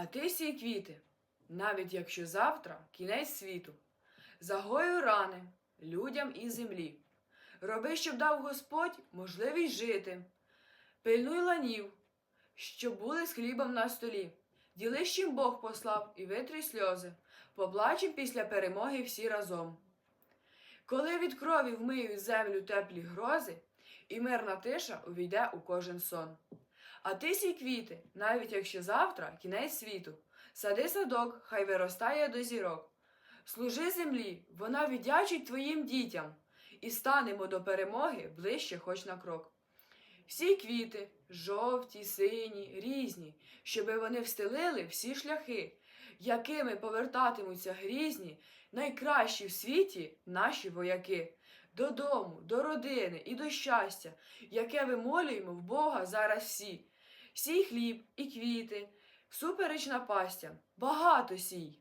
А ти сій квіти, навіть якщо завтра кінець світу. Загою рани людям і землі. Роби, щоб дав Господь можливість жити. Пильнуй ланів, щоб були з хлібом на столі. Діли, чим Бог послав, і витрій сльози. Поплачем після перемоги всі разом. Коли від крові вмиють землю теплі грози, і мирна тиша увійде у кожен сон. А ти сій квіти, навіть якщо завтра кінець світу, сади садок, хай виростає до зірок. Служи землі, вона віддячить твоїм дітям, і станемо до перемоги ближче хоч на крок. Всі квіти, жовті, сині, різні, щоби вони встелили всі шляхи, якими повертатимуться грізні, найкращі в світі наші вояки. Додому, до родини і до щастя, яке вимолюємо в Бога зараз всі. Сій хліб і квіти, всупереч напастям, багато сій.